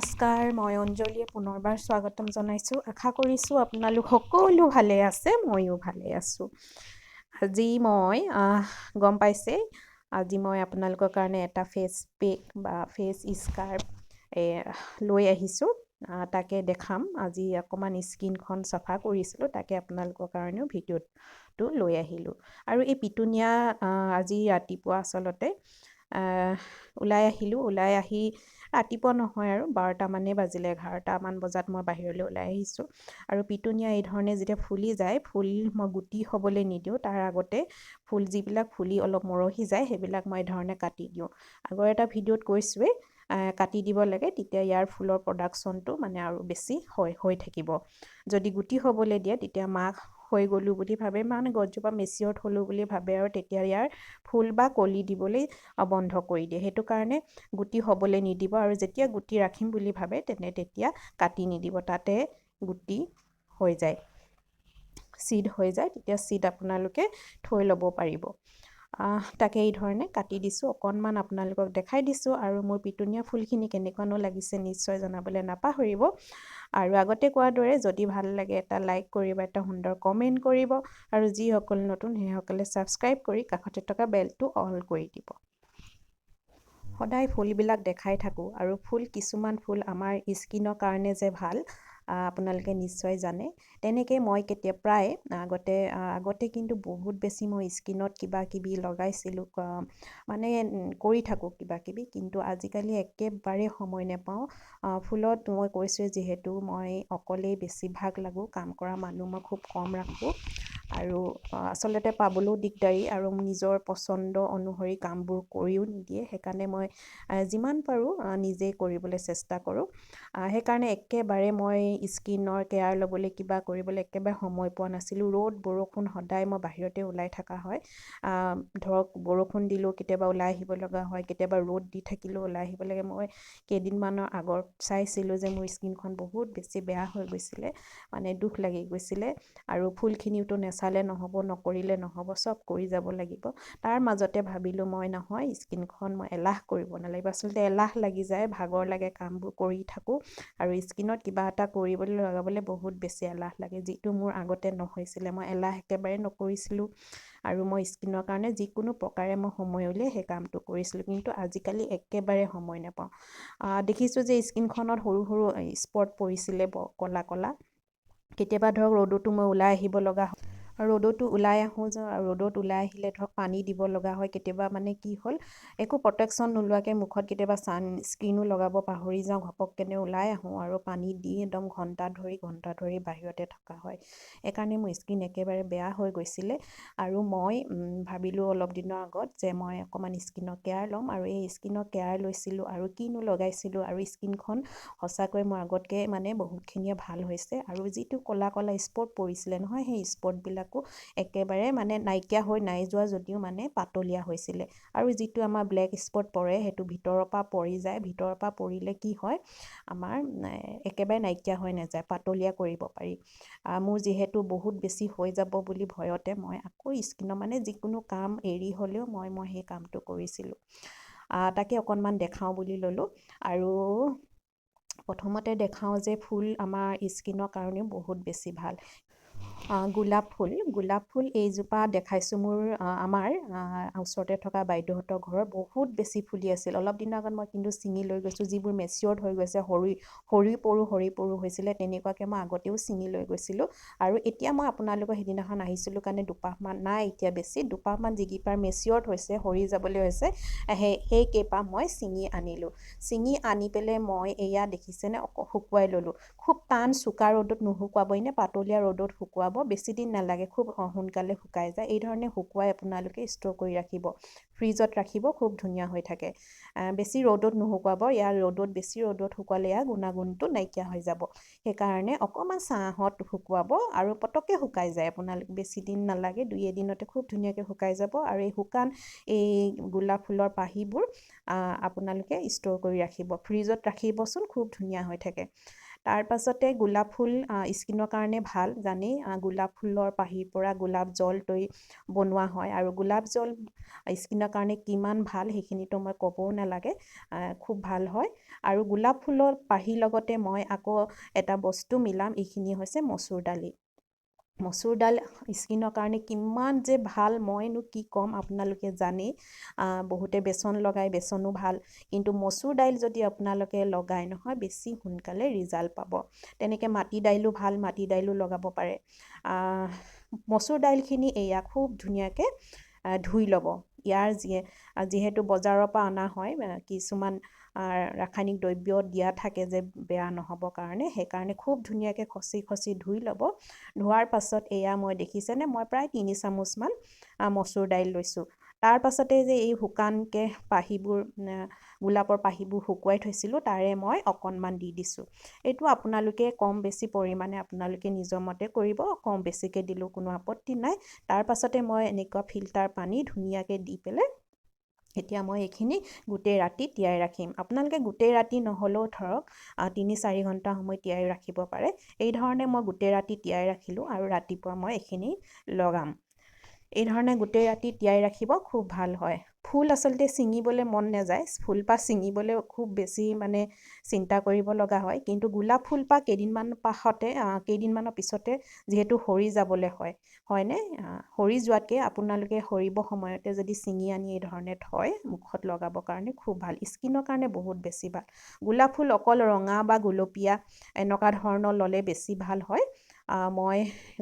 নমস্কাৰ মই অঞ্জলীয়ে পুনৰবাৰ স্বাগতম জনাইছোঁ। আশা কৰিছোঁ আপোনালোক সকলো ভালে আছে ময়ো ভালে আছোঁ। আজি মই গম পাইছে আজি মই আপোনালোকৰ কাৰণে এটা ফেচ পেক বা ফেচ স্কাৰ্ফ লৈ আহিছোঁ। তাকে দেখাম। আজি অকণমান স্কিনখন চাফা কৰিছিলোঁ তাকে আপোনালোকৰ কাৰণেও ভিডিঅ'টো লৈ আহিলোঁ। আৰু এই পিটুনিয়া আজি ৰাতিপুৱা আচলতে ওলাই আহিলোঁ ওলাই আহি ৰাতিপুৱা নহয় আৰু বাৰটামানেই বাজিলে এঘাৰটামান বজাত মই বাহিৰলৈ ওলাই আহিছোঁ। আৰু পিটুনিয়া এই ধৰণে যেতিয়া ফুলি যায় ফুল মই গুটি হ'বলৈ নিদিওঁ তাৰ আগতে ফুল যিবিলাক ফুলি অলপ মৰহি যায় সেইবিলাক মই এই ধৰণে কাটি দিওঁ। আগৰ এটা ভিডিঅ'ত কৈছোঁৱেই কাটি দিব লাগে তেতিয়া ইয়াৰ ফুলৰ প্ৰডাকশ্যনটো মানে আৰু বেছি হৈ হৈ থাকিব। যদি গুটি হ'বলৈ দিয়ে তেতিয়া মাক হৈ গ'লোঁ বুলি ভাবে মানে গছজোপা মেচিয়ৰ্ড হ'লোঁ বুলি ভাবে আৰু তেতিয়া ইয়াৰ ফুল বা কলি দিবলৈ বন্ধ কৰি দিয়ে। সেইটো কাৰণে গুটি হ'বলৈ নিদিব আৰু যেতিয়া গুটি ৰাখিম বুলি ভাবে তেনে তেতিয়া কাটি নিদিব। তাতে গুটি হৈ যায় চিড হৈ যায় তেতিয়া চিড আপোনালোকে থৈ ল'ব পাৰিব। তাকে এই ধৰণে কাটি দিছোঁ। অকণমান আপোনালোকক দেখাই দিছোঁ আৰু মোৰ পিটুনীয়া ফুলখিনি কেনেকুৱানো লাগিছে নিশ্চয় জনাবলৈ নাপাহৰিব। আৰু আগতে কোৱাৰ দৰে যদি ভাল লাগে এটা লাইক কৰিব এটা সুন্দৰ কমেণ্ট কৰিব আৰু যিসকল নতুন সেইসকলে ছাবস্ক্ৰাইব কৰি কাষতে থকা বেলটো অল কৰি দিব। সদায় ফুলবিলাক দেখাই থাকোঁ আৰু ফুল কিছুমান ফুল আমাৰ স্কিনৰ কাৰণে যে ভাল আপোনালোকে নিশ্চয় জানে। তেনেকৈ মই কেতিয়া প্ৰায় আগতে আগতে কিন্তু বহুত বেছি মই স্কিনত কিবা কিবি লগাইছিলোঁ মানে কৰি থাকোঁ কিবা কিবি কিন্তু আজিকালি একেবাৰে সময় নেপাওঁ। ফুলত মই কৈছোঁৱে যিহেতু মই অকলেই বেছিভাগ লাগোঁ কাম কৰা মানুহ মই খুব কম ৰাখোঁ। আৰু আচলতে পাবলৈও দিগদাৰী আৰু নিজৰ পচন্দ অনুসৰি কামবোৰ কৰিও নিদিয়ে। সেইকাৰণে মই যিমান পাৰোঁ নিজেই কৰিবলৈ চেষ্টা কৰোঁ। সেইকাৰণে একেবাৰে মই স্কিনৰ কেয়াৰ ল'বলৈ কিবা কৰিবলৈ একেবাৰে সময় পোৱা নাছিলোঁ। ৰ'দ বৰষুণ সদায় মই বাহিৰতে ওলাই থকা হয়। ধৰক বৰষুণ দিলেও কেতিয়াবা ওলাই আহিব লগা হয় কেতিয়াবা ৰ'দ দি থাকিলেও ওলাই আহিব লাগে। মই কেইদিনমানৰ আগত চাইছিলোঁ যে মোৰ স্কিনখন বহুত বেছি বেয়া হৈ গৈছিলে মানে দুখ লাগি গৈছিলে। আৰু ফুলখিনিওতো নেচালে নহ'ব নকৰিলে নহ'ব চব কৰি যাব লাগিব। তাৰ মাজতে ভাবিলোঁ মই নহয় স্কিনখন মই এলাহ কৰিব নালাগিব আচলতে এলাহ লাগি যায় ভাগৰ লাগে কামবোৰ কৰি থাকোঁ আৰু স্কিনত কিবা এটা কৰিবলৈ লগাবলৈ বহুত বেছি এলাহ লাগে। যিটো মোৰ আগতে নহৈছিলে মই এলাহ একেবাৰে নকৰিছিলোঁ আৰু মই স্কিনৰ কাৰণে যিকোনো প্ৰকাৰে মই সময় উলিয়াই সেই কামটো কৰিছিলোঁ। কিন্তু আজিকালি একেবাৰে সময় নাপাওঁ। দেখিছোঁ যে স্কিনখনত সৰু সৰু স্পট পৰিছিলে ক'লা ক'লা। কেতিয়াবা ধৰক ৰ'দতো মই ওলাই আহিব লগা হয়। ৰ'দতো ওলাই আহোঁ ৰ'দত ওলাই আহিলে ধৰক পানী দিব লগা হয় কেতিয়াবা মানে কি হ'ল একো প্ৰটেকশ্যন নোলোৱাকৈ মুখত কেতিয়াবা ছান স্ক্ৰীনো লগাব পাহৰি যাওঁ ঘপককেনে ওলাই আহোঁ আৰু পানী দি একদম ঘণ্টা ধৰি ঘণ্টা ধৰি বাহিৰতে থকা হয়। সেইকাৰণে মোৰ স্কিন একেবাৰে বেয়া হৈ গৈছিলে আৰু মই ভাবিলোঁ অলপ দিনৰ আগত যে মই অকণমান স্কিনৰ কেয়াৰ ল'ম আৰু এই স্কিনৰ কেয়াৰ লৈছিলোঁ আৰু কিনো লগাইছিলোঁ আৰু স্কিনখন সঁচাকৈ মোৰ আগতকৈ মানে বহুতখিনিয়ে ভাল হৈছে আৰু যিটো ক'লা ক'লা স্পট পৰিছিলে নহয় সেই স্পটবিলাকো একেবাৰে মানে নাইকিয়া হৈ নাই যোৱা যদিও মানে পাতলীয়া হৈছিলে। আৰু যিটো আমাৰ ব্লেক স্পট পৰে সেইটো ভিতৰৰ পৰা পৰি যায়। ভিতৰৰ পৰা পৰিলে কি হয়? আমাৰ একেবাৰে নাইকিয়া হৈ নাযায় পাতলীয়া কৰিব পাৰি। মোৰ যিহেতু বহুত বেছি হৈ যাব বুলি ভয়তে মই আকৌ স্কিনৰ মানে যিকোনো কাম এৰি হ'লেও মই মই সেই কামটো কৰিছিলোঁ। তাকে অকণমান দেখাওঁ বুলি ল'লোঁ। আৰু প্ৰথমতে দেখাওঁ যে ফুল আমাৰ স্কিনৰ কাৰণেও বহুত বেছি ভাল। গোলাপ ফুল। গোলাপ ফুল এইজোপা দেখাইছোঁ মোৰ আমাৰ ওচৰতে থকা বাইদেউহঁতৰ ঘৰত বহুত বেছি ফুলি আছিল। অলপ দিনৰ আগত মই কিন্তু ছিঙি লৈ গৈছোঁ যিবোৰ মেচিয়ৰ্ড হৈ গৈছে সৰি সৰি পৰো সৰি পৰো হৈছিলে তেনেকুৱাকৈ মই আগতেও ছিঙি লৈ গৈছিলোঁ। আৰু এতিয়া মই আপোনালোকৰ সেইদিনাখন আহিছিলোঁ কাৰণে দুপাহমান নাই এতিয়া বেছি দুপাহমান যিকেইপাৰ মেচিয়ৰ্ড হৈছে সৰি যাবলৈ হৈছে সেই সেই কেইপাহ মই ছিঙি আনিলোঁ। ছিঙি আনি পেলাই মই এয়া দেখিছেনে শুকুৱাই ল'লোঁ। খুব টান চোকা ৰ'দত নুশুকুৱাব এনে পাতলীয়া ৰ'দত শুকুৱাব বেছিদিন নালাগে খুব সোনকালে শুকাই যায়। এই ধৰণে শুকুৱাই আপোনালোকে ষ্ট'ৰ কৰি ৰাখিব। ফ্ৰিজত ৰাখিব খুব ধুনীয়া হৈ থাকে। বেছি ৰ'দত নুশুকুৱাব। ইয়াৰ ৰ'দত বেছি ৰ'দত শুকুৱালে ইয়াৰ গুণাগুণটো নাইকিয়া হৈ যাব। সেইকাৰণে অকণমান ছাঁহত শুকুৱাব আৰু পটককৈ শুকাই যায়। আপোনালোক বেছি দিন নালাগে দুই এদিনতে খুব ধুনীয়াকৈ শুকাই যাব। আৰু এই শুকান এই গোলাপ ফুলৰ পাহিবোৰ আপোনালোকে ষ্ট'ৰ কৰি ৰাখিব। ফ্ৰিজত ৰাখিবচোন খুব ধুনীয়া হৈ থাকে। তাৰ পাছতে গোলাপ ফুল স্কিনৰ কাৰণে ভাল জানেই গোলাপ ফুলৰ পাহিৰ পৰা গোলাপ জল তৈ বনোৱা হয় আৰু গোলাপ জল স্কিনৰ কাৰণে কিমান ভাল সেইখিনিতো মই ক'বও নালাগে খুব ভাল হয়। আৰু গোলাপ ফুলৰ পাহিৰ লগতে মই আকৌ এটা বস্তু মিলাম এইখিনি হৈছে মচুৰ দালি। মচুৰ দাল স্কিনৰ কাৰণে কিমান যে ভাল মইনো কি ক'ম আপোনালোকে জানেই। বহুতে বেচন লগাই বেচনো ভাল। কিন্তু মচুৰ দাইল যদি আপোনালোকে লগাই নহয় বেছি সোনকালে ৰিজাল্ট পাব। তেনেকৈ মাটি দাইলো ভাল মাটি দাইলো লগাব পাৰে। মচুৰ দাইলখিনি এয়া খুব ধুনীয়াকৈ ধুই ল'ব। ইয়াৰ যিহেতু বজাৰৰ পৰা অনা হয় কিছুমান ৰাসায়নিক দ্ৰব্য দিয়া থাকে যে বেয়া নহ'বৰ কাৰণে সেইকাৰণে খুব ধুনীয়াকৈ খচি খচি ধুই ল'ব। ধোৱাৰ পাছত এয়া মই দেখিছেনে? মই প্ৰায় তিনি চামুচমান মচুৰ দাইল লৈছোঁ। তাৰ পাছতে যে এই শুকানকৈ পাহিবোৰ গোলাপৰ পাহিবোৰ শুকুৱাই থৈছিলোঁ তাৰে মই অকণমান দি দিছোঁ। এইটো আপোনালোকে কম বেছি পৰিমাণে আপোনালোকে নিজৰ মতে কৰিব কম বেছিকৈ দিলেও কোনো আপত্তি নাই। তাৰ পাছতে মই এনেকুৱা ফিল্টাৰ পানী ধুনীয়াকৈ দি পেলাই এতিয়া মই এইখিনি গোটেই ৰাতি তিয়াই ৰাখিম। আপোনালোকে গোটেই ৰাতি নহ'লেও ধৰক তিনি চাৰি ঘণ্টা সময় তিয়াই ৰাখিব পাৰে। এই ধৰণে মই গোটেই ৰাতি তিয়াই ৰাখিলোঁ আৰু ৰাতিপুৱা মই এইখিনি লগাম। এই ধৰণে গোটেই ৰাতি তিয়াই ৰাখিব খুব ভাল হয়। ফুল আচলতে ছিঙিবলৈ মন নাযায়। ফুলপাহ ছিঙিবলৈ খুব বেছি মানে চিন্তা কৰিব লগা হয়। কিন্তু গোলাপ ফুলপাহ কেইদিনমান পাছতে কেইদিনমানৰ পিছতে যিহেতু সৰি যাবলৈ হয়। হয়নে? সৰি যোৱাতকৈ আপোনালোকে সৰিব সময়তে যদি ছিঙি আনি এই ধৰণে থয় মুখত লগাবৰ কাৰণে খুব ভাল। স্কিনৰ কাৰণে বহুত বেছি ভাল। গোলাপ ফুল অকল ৰঙা বা গুলপীয়া এনেকুৱা ধৰণৰ ল'লে বেছি ভাল হয়। মই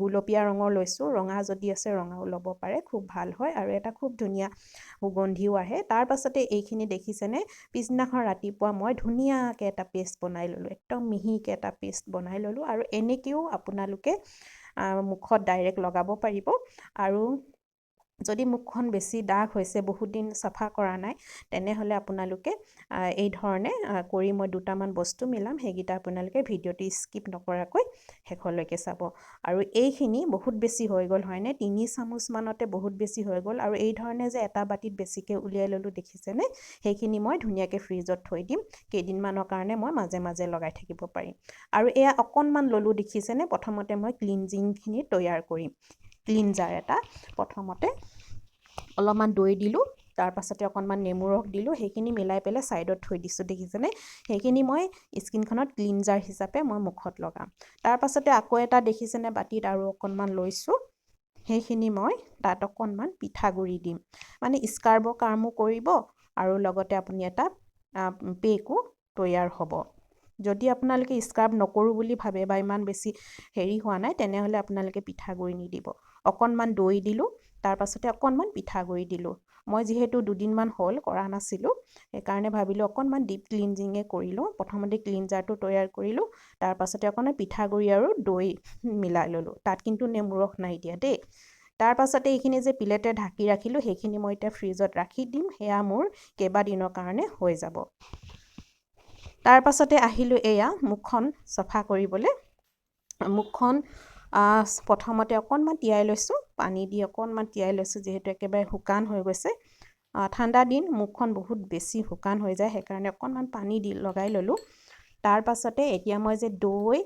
গুলপীয়া ৰঙৰ লৈছোঁ ৰঙা যদি আছে ৰঙাও ল'ব পাৰে খুব ভাল হয় আৰু এটা খুব ধুনীয়া সুগন্ধিও আহে। তাৰ পাছতে এইখিনি দেখিছেনে? পিছদিনাখন ৰাতিপুৱা মই ধুনীয়াকৈ এটা পেষ্ট বনাই ল'লোঁ একদম মিহিকৈ এটা পেষ্ট বনাই ল'লোঁ আৰু এনেকৈও আপোনালোকে মুখত ডাইৰেক্ট লগাব পাৰিব। আৰু যদি মুখখন বেছি দাগ হৈছে বহুত দিন চাফা কৰা নাই তেনেহ'লে আপোনালোকে এই ধৰণে কৰি মই দুটামান বস্তু মিলাম সেইকেইটা আপোনালোকে ভিডিঅ'টো স্কিপ নকৰাকৈ শেষলৈকে চাব। আৰু এইখিনি বহুত বেছি হৈ গ'ল হয়নে? তিনি চামুচমানতে বহুত বেছি হৈ গ'ল। আৰু এই ধৰণে যে এটা বাতিত বেছিকৈ উলিয়াই ল'লোঁ দেখিছেনে? সেইখিনি মই ধুনীয়াকৈ ফ্ৰিজত থৈ দিম। কেইদিনমানৰ কাৰণে মই মাজে মাজে লগাই থাকিব পাৰিম। আৰু এয়া অকণমান ল'লোঁ দেখিছেনে? প্ৰথমতে মই ক্লিনজিংখিনি তৈয়াৰ কৰিম। ক্লিনজাৰ এটা। প্ৰথমতে অলপমান দৈ দিলোঁ তাৰপাছতে অকণমান নেমু ৰস দিলোঁ সেইখিনি মিলাই পেলাই ছাইডত থৈ দিছোঁ দেখিছেনে? সেইখিনি মই স্কিনখনত ক্লিনজাৰ হিচাপে মই মুখত লগাম। তাৰপাছতে আকৌ এটা দেখিছেনে বাতিত আৰু অকণমান লৈছোঁ সেইখিনি মই তাত অকণমান পিঠাগুড়ি দিম। মানে স্কাৰ্বৰ কামো কৰিব আৰু লগতে আপুনি এটা পেকো তৈয়াৰ হ'ব। যদি আপোনালোকে স্কাৰ্ব নকৰোঁ বুলি ভাবে বা ইমান বেছি হেৰি হোৱা নাই তেনেহ'লে আপোনালোকে পিঠাগুড়ি নিদিব। অকণমান দৈ দিলোঁ তাৰপাছতে অকণমান পিঠাগুড়ি দিলোঁ। মই যিহেতু দুদিনমান হ'ল কৰা নাছিলোঁ সেইকাৰণে ভাবিলোঁ অকণমান ডিপ ক্লিনজিঙে কৰি লওঁ প্ৰথমতে ক্লিনজাৰটো তৈয়াৰ কৰিলোঁ তাৰপাছতে অকণমান পিঠাগুড়ি আৰু দৈ মিলাই ল'লোঁ। তাত কিন্তু নেমু ৰস নাই দিয়া দেই। তাৰপাছতে এইখিনি যে প্লেটে ঢাকি ৰাখিলোঁ সেইখিনি মই এতিয়া ফ্ৰিজত ৰাখি দিম সেয়া মোৰ কেইবাদিনৰ কাৰণে হৈ যাব। তাৰপাছতে আহিলোঁ এয়া মুখখন চফা কৰিবলৈ। মুখখন প্ৰথমতে অকণমান তিয়াই লৈছোঁ পানী দি অকণমান তিয়াই লৈছোঁ যিহেতু একেবাৰে শুকান হৈ গৈছে। ঠাণ্ডা দিন মুখখন বহুত বেছি শুকান হৈ যায় সেইকাৰণে অকণমান পানী দি লগাই ল'লোঁ। তাৰ পাছতে এতিয়া মই যে দৈ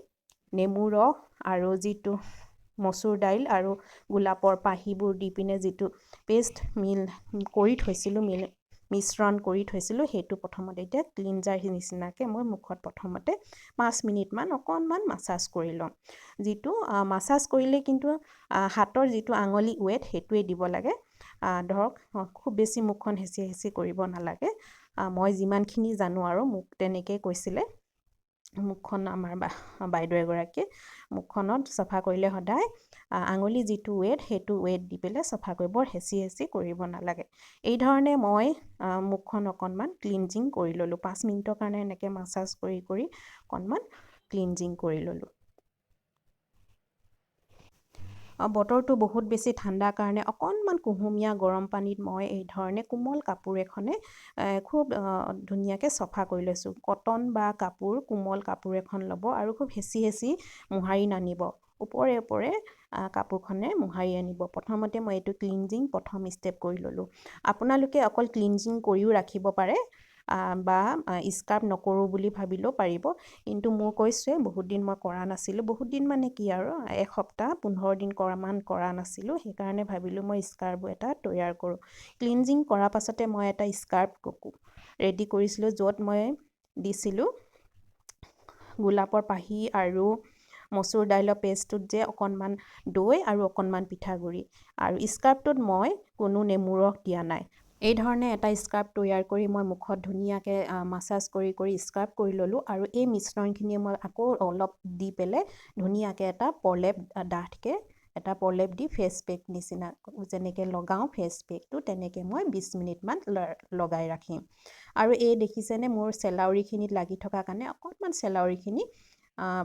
নেমু ৰস আৰু যিটো মচুৰ দাইল আৰু গোলাপৰ পাহিবোৰ দি পিনে যিটো পেষ্ট মিল কৰি থৈছিলোঁ মিল মিশ্ৰণ কৰি থৈছিলোঁ সেইটো প্ৰথমতে এতিয়া ক্লিনজাৰ নিচিনাকৈ মই মুখত প্ৰথমতে পাঁচ মিনিটমান অকণমান মাছাজ কৰি ল'ম যিটো মাছাজ কৰিলে কিন্তু হাতৰ যিটো আঙুলি ৱেট সেইটোৱে দিব লাগে। ধৰক খুব বেছি মুখখন হেঁচি হেঁচি কৰিব নালাগে। মই যিমানখিনি জানো আৰু মোক তেনেকৈ কৈছিলে। মুখখন আমাৰ বাইদেউ এগৰাকীয়ে মুখখনত চফা কৰিলে সদায়। আঙুলি যিটো ৱেট সেইটো ৱেট দি পেলাই চফা কৰিব হেঁচি হেঁচি কৰিব নালাগে। এই ধৰণে মই মুখখন অকণমান ক্লিনজিং কৰি ল'লোঁ। পাঁচ মিনিটৰ কাৰণে এনেকৈ মাছাজ কৰি কৰি অকণমান ক্লিনজিং কৰি ল'লোঁ। বতৰটো বহুত বেছি ঠাণ্ডাৰ কাৰণে অকণমান কুহুমীয়া গৰম পানীত মই এই ধৰণে কোমল কাপোৰ এখনে খুব ধুনীয়াকৈ চফা কৰি লৈছোঁ। কটন বা কাপোৰ কোমল কাপোৰ এখন ল'ব আৰু খুব হেঁচি হেঁচি মোহাৰি নানিব। ওপৰে ওপৰে কাপোৰখনে মোহাৰি আনিব। প্ৰথমতে মই এইটো ক্লিনজিং প্ৰথম ষ্টেপ কৰি ল'লোঁ। আপোনালোকে অকল ক্লিনজিং কৰিও ৰাখিব পাৰে। বা স্কাৰ্প নকৰোঁ বুলি ভাবিলেও পাৰিব। কিন্তু মোৰ কৈছোঁৱে বহুত দিন মই কৰা নাছিলোঁ। বহুত দিন মানে কি আৰু এসপ্তাহ পোন্ধৰ দিন কৰা মান কৰা নাছিলোঁ। সেইকাৰণে ভাবিলোঁ মই স্কাৰ্ফ এটা তৈয়াৰ কৰোঁ। ক্লিনজিং কৰাৰ পাছতে মই এটা স্কাৰ্ফ ৰেডি কৰিছিলোঁ য'ত মই দিছিলোঁ গোলাপৰ পাহি আৰু মচুৰ দাইলৰ পেষ্টটোত যে অকণমান দৈ আৰু অকণমান পিঠাগুড়ি। আৰু স্কাৰ্ফটোত মই কোনো নেমু ৰস দিয়া নাই। এই ধৰণে এটা স্কাৰ্ফ তৈয়াৰ কৰি মই মুখত ধুনীয়াকৈ মাছাজ কৰি কৰি স্কাৰ্ফ কৰি ল'লোঁ আৰু এই মিশ্ৰণখিনিয়ে মই আকৌ অলপ দি পেলাই ধুনীয়াকৈ এটা প্ৰলেপ ডাঠকৈ এটা প্ৰলেপ দি ফেচ পেক নিচিনা যেনেকৈ লগাওঁ ফেচ পেকটো তেনেকৈ মই বিছ মিনিটমান লগাই ৰাখিম। আৰু এই দেখিছেনে মোৰ চেলাউৰিখিনিত লাগি থকা কাৰণে অকণমান চেলাউৰিখিনি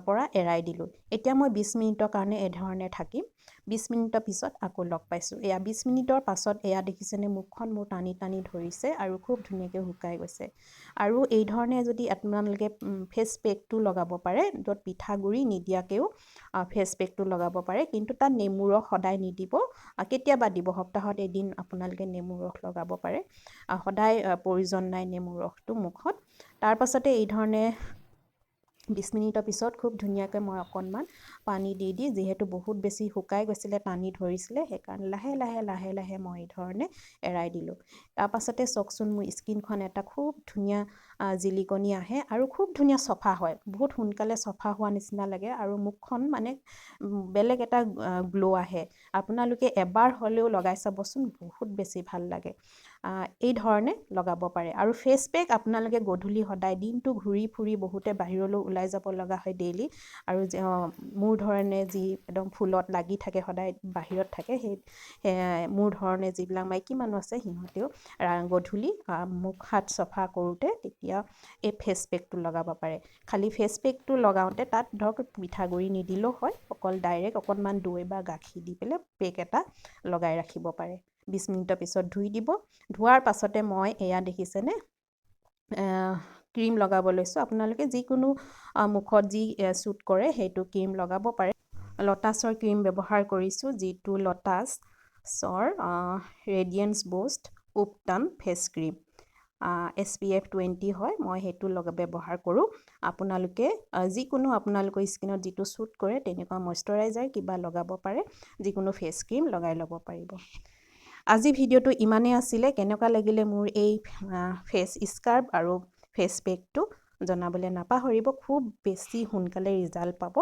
পৰা এৰাই দিলোঁ। এতিয়া মই বিছ মিনিটৰ কাৰণে এধৰণে থাকিম। বিছ মিনিটৰ পিছত আকৌ লগ পাইছোঁ। এয়া বিছ মিনিটৰ পাছত এয়া দেখিছেনে মুখখন মোৰ টানি টানি ধৰিছে আৰু খুব ধুনীয়াকৈ শুকাই গৈছে। আৰু এই ধৰণে যদি আপোনালোকে ফেচ পেকটো লগাব পাৰে য'ত পিঠাগুড়ি নিদিয়াকৈও ফেচ পেকটো লগাব পাৰে কিন্তু তাত নেমু ৰস সদায় নিদিব। কেতিয়াবা দিব সপ্তাহত এদিন আপোনালোকে নেমু ৰস লগাব পাৰে। সদায় প্ৰয়োজন নাই নেমু ৰসটো মুখত। তাৰপাছতে এই ধৰণে বিছ মিনিটৰ পিছত খুব ধুনীয়াকৈ মই অকণমান পানী দি দি যিহেতু বহুত বেছি শুকাই গৈছিলে টানি ধৰিছিলে সেইকাৰণে লাহে লাহে লাহে লাহে মই এই ধৰণে এৰাই দিলোঁ। তাৰপাছতে চাওকচোন মোৰ স্কিনখন এটা খুব ধুনীয়া জিলিকনি আহে আৰু খুব ধুনীয়া চফা হয়। বহুত সোনকালে চফা হোৱা নিচিনা লাগে আৰু মুখখন মানে বেলেগ এটা গ্ল' আহে। আপোনালোকে এবাৰ হ'লেও লগাই চাবচোন বহুত বেছি ভাল লাগে। এই ধৰণে লগাব পাৰে। আৰু ফেচ পেক আপোনালোকে গধূলি সদায় দিনটো ঘূৰি ফুৰি বহুতে বাহিৰলৈ ওলাই যাব লগা হয় ডেইলি আৰু মোৰ ধৰণে যি একদম ফুলত লাগি থাকে সদায় বাহিৰত থাকে সেই মোৰ ধৰণে যিবিলাক মাইকী মানুহ আছে সিহঁতেও গধূলি মুখ হাত চফা কৰোঁতে তেতিয়া এই ফেচ পেকটো লগাব পাৰে। খালি ফেচ পেকটো লগাওঁতে তাত ধৰক পিঠাগুড়ি নিদিলেও হয় অকল ডাইৰেক্ট অকণমান দৈ বা গাখীৰ দি পেলাই পেক এটা লগাই ৰাখিব পাৰে। বিছ মিনিটৰ পিছত ধুই দিব। ধোৱাৰ পাছতে মই এয়া দেখিছেনে? ক্ৰীম লগাব লৈছোঁ। আপোনালোকে যিকোনো মুখত যি শ্বুট কৰে সেইটো ক্ৰীম লগাব পাৰে। লটাছৰ ক্ৰীম ব্যৱহাৰ কৰিছোঁ যিটো লটাছৰ radiance boost উপটান face cream S P F twenty হয় মই সেইটো লগ ব্যৱহাৰ কৰোঁ। আপোনালোকে যিকোনো আপোনালোকৰ স্কিনত যিটো শ্বুট কৰে তেনেকুৱা মইশ্চাৰাইজাৰ কিবা লগাব পাৰে যিকোনো ফেচ ক্ৰীম লগাই ল'ব পাৰিব। আজি ভিডিঅ'টো ইমানেই আছিলে কেনেকুৱা লাগিলে মোৰ এই ফেচ স্কাৰ্ফ আৰু ফেচ পেকটো জনাবলৈ নাপাহৰিব। খুব বেছি সোনকালে ৰিজাল্ট পাব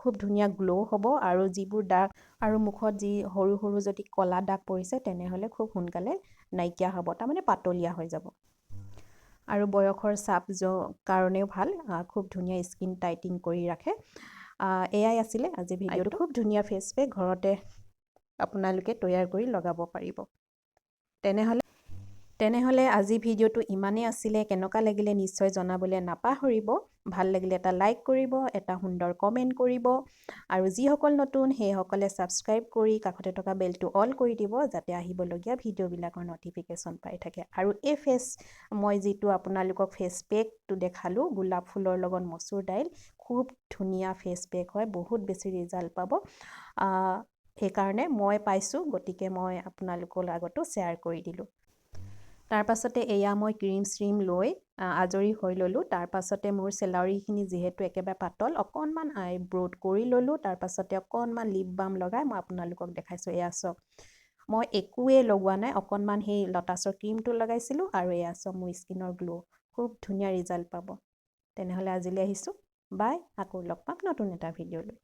খুব ধুনীয়া গ্ল' হ'ব আৰু যিবোৰ দাগ আৰু মুখত যি সৰু সৰু যদি ক'লা দাগ পৰিছে তেনেহ'লে খুব সোনকালে নাইকিয়া হ'ব তাৰমানে পাতলীয়া হৈ যাব। আৰু বয়সৰ চাপ কাৰণেও ভাল খুব ধুনীয়া স্কিন টাইটিং কৰি ৰাখে। এয়াই আছিলে আজি ভিডিঅ'টো খুব ধুনীয়া ফেচ পেক ঘৰতে আপোনালোকে তৈয়াৰ কৰি লগাব পাৰিব। তেনেহ'লে তেনেহ'লে আজি ভিডিঅ'টো ইমানেই আছিলে। কেনেকুৱা লাগিলে নিশ্চয় জনাবলৈ নাপাহৰিব। ভাল লাগিলে এটা লাইক কৰিব এটা সুন্দৰ কমেণ্ট কৰিব আৰু যিসকল নতুন সেইসকলে ছাবস্ক্ৰাইব কৰি কাষতে থকা বেলটো অল কৰি দিব যাতে আহিবলগীয়া ভিডিঅ'বিলাকৰ ন'টিফিকেশ্যন পাই থাকে। আৰু এই ফেচ মই যিটো আপোনালোকক ফেচ পেকটো দেখালোঁ গোলাপ ফুলৰ লগত মচুৰ দাইল খুব ধুনীয়া ফেচ পেক হয় বহুত বেছি ৰিজাল্ট পাব। সেইকাৰণে মই পাইছোঁ গতিকে মই আপোনালোকৰ আগতো শ্বেয়াৰ কৰি দিলোঁ। তাৰপাছতে এয়া মই ক্ৰীম চ্ৰীম লৈ আজৰি হৈ ল'লোঁ। তাৰপাছতে মোৰ চেলাউৰিখিনি যিহেতু একেবাৰে পাতল অকণমান আইব্ৰ'ড কৰি ল'লোঁ। তাৰপাছতে অকণমান লিপ বাম লগাই মই আপোনালোকক দেখাইছোঁ। এয়া চাওক মই একোৱেই লগোৱা নাই। অকণমান সেই লটাছৰ ক্ৰীমটো লগাইছিলোঁ আৰু এয়া চাওক মোৰ স্কিনৰ গ্ল' খুব ধুনীয়া ৰিজাল্ট পাব। তেনেহ'লে আজিলৈ আহিছোঁ। বাই আকৌ লগ পাম নতুন এটা ভিডিঅ'লৈ।